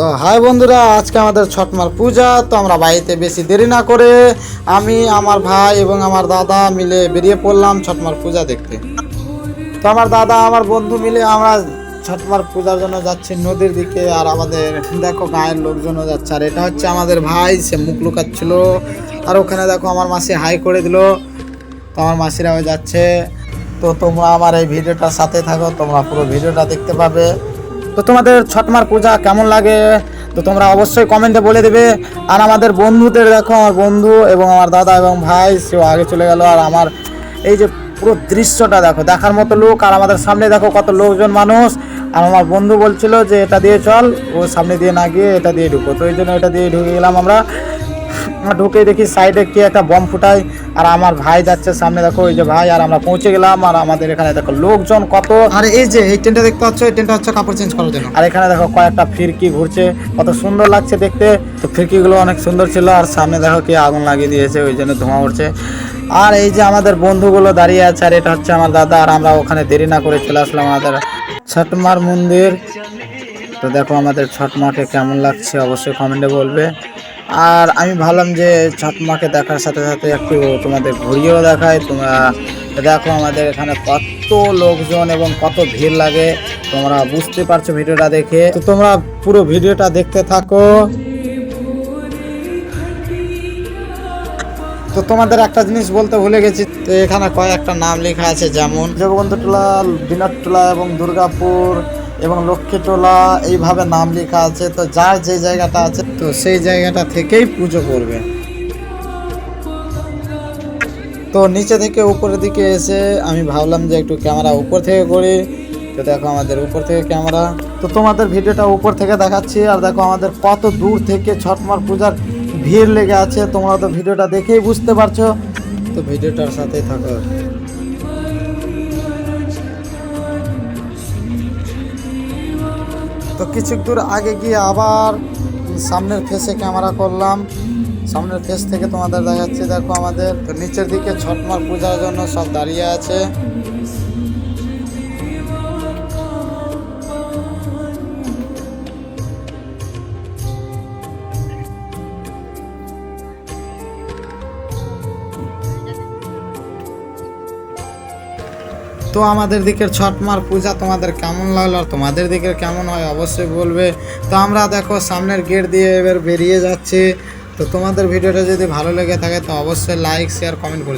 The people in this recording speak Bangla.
তো হাই বন্ধুরা, আজকে আমাদের ছটমার পূজা, তো আমরা বাড়িতে বেশি দেরি না করে আমি, আমার ভাই এবং আমার দাদা মিলে বেরিয়ে পড়লাম ছটমার পূজা দেখতে। তো আমার দাদা, আমার বন্ধু মিলে আমরা ছটমার পূজার জন্য যাচ্ছি নদীর দিকে, আর আমাদের, দেখো গায়ের লোকজনও যাচ্ছে, আর এটা হচ্ছে আমাদের ভাই, সে মুখ লুকাচ্ছিল, আর ওখানে দেখো আমার মাসি হাই করে দিল, তো আমার মাসিরাও যাচ্ছে, তো তোমরা আমার এই ভিডিওটার সাথে থাকো, তোমরা পুরো ভিডিওটা দেখতে পাবে। তো তোমাদের ছটমার পূজা কেমন লাগে? তো তোমরা অবশ্যই কমেন্টে বলে দেবে। আর আমাদের বন্ধুদের দেখো, আমার বন্ধু এবং আমার দাদা এবং ভাই, সেও আগে চলে গেল। আর আমার এই যে পুরো দৃশ্যটা দেখো, দেখার মতো লোক। আর আমাদের সামনে দেখো কত লোকজন মানুষ। আর আমার বন্ধু বলছিল যে, এটা দিয়ে চল। ও সামনে দিয়ে না গিয়ে এটা দিয়ে ঢুকো। তো এই জন্য এটা দিয়ে ঢুকে গেলাম আমরা। ঢুকে দেখি সাইডে কে একটা বম ফুটাই আর আমার ভাই যাচ্ছে সামনে দেখো ওই যে ভাই আর আমরা পৌঁছে গেলাম আর আমাদের এখানে দেখো লোকজন কত। আর এই যে এই টেন্টটা দেখতে পাচ্ছ এই টেন্টটা হচ্ছে কাপড় চেঞ্জ করার জন্য। আর এখানে দেখো কয়েকটা ফিরকি ঘুরছে কত সুন্দর লাগছে দেখতে। তো ফিরকিগুলো অনেক সুন্দর ছিল আর সামনে দেখো কি আগুন লাগিয়ে দিয়েছে ওই জন্য ধোঁয়া উঠছে। আর এই যে আমাদের বন্ধুগুলো দাঁড়িয়ে আছে আর এটা হচ্ছে আমার দাদা আর আমরা ওখানে দেরি না করে চলে আসলাম আমাদের ছটমার মন্দির। তো দেখো আমাদের ছট মাকে কেমন লাগছে অবশ্যই কমেন্টে বলবে। আর আমি ভাবলাম যে ছট দেখার সাথে সাথে একটু তোমাদের ঘুরিয়েও দেখায় তোমরা দেখো আমাদের এখানে কত লোকজন এবং কত ভিড় লাগে। তোমরা বুঝতে পারছ ভিডিওটা দেখে। তো তোমরা পুরো ভিডিওটা দেখতে থাকো। তো তোমাদের একটা জিনিস বলতে ভুলে গেছি। তো এখানে কয়েকটা নাম লেখা আছে যেমন জগবন্ধুটোলা বিনাটটোলা এবং দুর্গাপুর এবং লক্ষ্মীটোলা এইভাবে নাম লেখা আছে। তো যার যে জায়গাটা আছে তো সেই জায়গাটা থেকেই পুজো করবে। তো নিচে থেকে উপরের দিকে এসে আমি ভাবলাম যে একটু ক্যামেরা উপর থেকে করি। তো দেখো আমাদের উপর থেকে ক্যামেরা। তো তোমাদের ভিডিওটা উপর থেকে দেখাচ্ছি, আর দেখো আমাদের কত দূর থেকে ছটমার পূজার ভিড় লেগে আছে, তোমরা তো ভিডিওটা দেখেই বুঝতে পারছ। তো ভিডিওটার সাথেই থাকো। তো কিছু দূর আগে গিয়ে আবার সামনের ফেসে ক্যামেরা করলাম। সামনের ফেস থেকে তোমাদের দেখাচ্ছি, দেখো আমাদের নিচের দিকে ছটমার পূজার জন্য সব দাঁড়িয়ে আছে। তো আমাদের দিকের ছটমার পূজা তোমাদের কেমন লাগল আর তোমাদের দিকের কেমন হয় অবশ্যই বলবে। তো আমরা দেখো সামনের গেট দিয়ে এবার বেরিয়ে যাচ্ছি। তো তোমাদের ভিডিওটা যদি ভালো লেগে থাকে তো অবশ্যই লাইক শেয়ার কমেন্ট করে